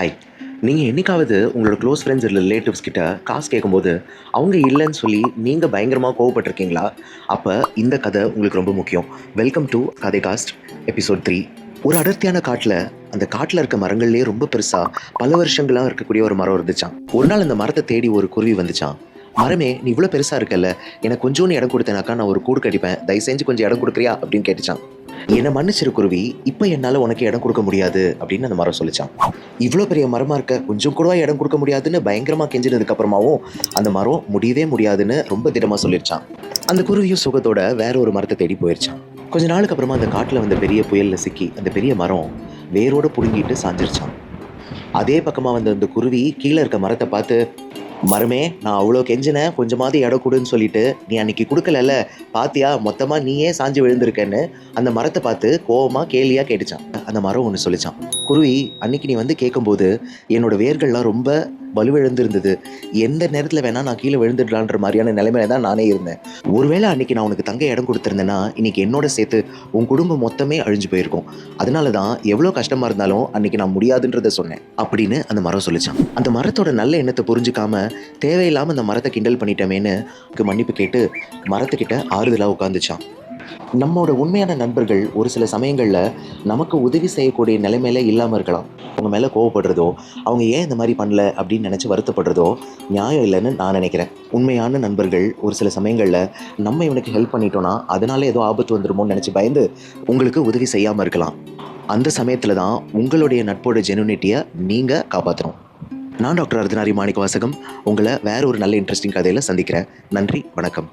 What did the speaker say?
Hi நீங்கள் என்னைக்காவது உங்களோட க்ளோஸ் ஃப்ரெண்ட்ஸ் இல்லை ரிலேட்டிவ்ஸ் கிட்ட காசு கேட்கும்போது அவங்க இல்லைன்னு சொல்லி நீங்கள் பயங்கரமாக கோவப்பட்டிருக்கீங்களா? அப்போ இந்த கதை உங்களுக்கு ரொம்ப முக்கியம். வெல்கம் டு கதை காஸ்ட் எபிசோட் த்ரீ ஒரு அடர்த்தியான காட்டில் அந்த காட்டில் இருக்க மரங்கள்லேயே ரொம்ப பெருசாக பல வருஷங்களாக இருக்கக்கூடிய ஒரு மரம் இருந்துச்சான் ஒரு நாள் அந்த மரத்தை தேடி ஒரு குருவி வந்துச்சான் மரமே நீ இவ்வளோ பெருசாக இருக்கல்ல. எனக்கு கொஞ்சோன்னு இடம் கொடுத்தேனாக்கா நான் ஒரு கூடு கடிப்பேன் தயவு செஞ்சு கொஞ்சம் இடம் கொடுக்குறியா? அப்படின்னு கேட்டுச்சான் என்னை மன்னிச்சிரு குருவி இப்போ என்னால் உனக்கு இடம் கொடுக்க முடியாது அப்படின்னு அந்த மரம் சொல்லிச்சான். இவ்வளோ பெரிய மரமாக இருக்க? கொஞ்சம் கூட இடம் கொடுக்க முடியாதுன்னு பயங்கரமாக கெஞ்சினதுக்கு அப்புறமாவும் அந்த மரம் முடியவே முடியாதுன்னு ரொம்ப திடமாக சொல்லிருச்சான். அந்த குருவியும் சுகத்தோட வேற ஒரு மரத்தை தேடி போயிருச்சான். கொஞ்ச நாளுக்கு அப்புறமா அந்த காட்டில் வந்த பெரிய புயலில் சிக்கி அந்த பெரிய மரம் வேரோடு பிடுங்கிட்டு சாஞ்சிருச்சான். அதே பக்கமாக வந்த அந்த குருவி கீழே இருக்க மரத்தை பார்த்து மரமே நான் அவ்வளோ கெஞ்சினேன். கொஞ்சமாவது இடம் கொடுன்னு சொல்லிட்டு நீ அன்னைக்கு கொடுக்கலல்ல? பாத்தியா மொத்தமாக நீயே சாஞ்சு விழுந்திருக்கேன்னு. அந்த மரத்தை பார்த்து கோவமாக கேலியாக கேட்டுச்சான். அந்த மரம் ஒன்று சொல்லிச்சான். குருவி அன்னைக்கு நீ வந்து கேட்கும்போது என்னோட வேர்கள்லாம் ரொம்ப வலுவிழந்திருந்தது. எந்த நேரத்தில் வேணால் நான் கீழே விழுந்துடலான்ற மாதிரியான நிலைமையில தான் நானே இருந்தேன். ஒருவேளை அன்னைக்கு நான் உனக்கு தங்க இடம் கொடுத்துருந்தேன்னா இன்னைக்கு என்னோட சேர்த்து உன் குடும்பம் மொத்தமே அழிஞ்சு போயிருக்கும். அதனால தான் எவ்வளோ கஷ்டமாக இருந்தாலும் அன்னைக்கு நான் முடியாதுன்றதை சொன்னேன். அப்படின்னு அந்த மரம் சொல்லிச்சான். அந்த மரத்தோட நல்ல எண்ணத்தை புரிஞ்சுக்காம தேவையில்லாமல் அந்த மரத்தை கிண்டல் பண்ணிட்டோமேன்னு மன்னிப்பு கேட்டு மரத்துக்கிட்ட ஆறுதலாக உட்காந்துச்சான் நம்மோட உண்மையான நண்பர்கள் ஒரு சில சமயங்களில் நமக்கு உதவி செய்யக்கூடிய நிலைமையில இல்லாமல் இருக்கலாம். அவங்க மேலே கோவப்படுறதோ அவங்க ஏன் இந்த மாதிரி பண்ணல அப்படின்னு நினச்சி வருத்தப்படுறதோ நியாயம் இல்லைன்னு நான் நினைக்கிறேன். உண்மையான நண்பர்கள் ஒரு சில சமயங்களில் நம்ம இவனுக்கு ஹெல்ப் பண்ணிட்டோன்னா அதனால ஏதோ ஆபத்து வந்துருமோன்னு நினச்சி பயந்து உங்களுக்கு உதவி செய்யாமல் இருக்கலாம். அந்த சமயத்தில் தான் உங்களுடைய நட்போட ஜெனுனிட்டியை நீங்கள் காப்பாற்றணும் நான் டாக்டர் அர்த்தநாரி மாணிக்க வாசகம் உங்களை வேற ஒரு நல்ல இன்ட்ரெஸ்டிங் கதையில் சந்திக்கிறேன். நன்றி வணக்கம்.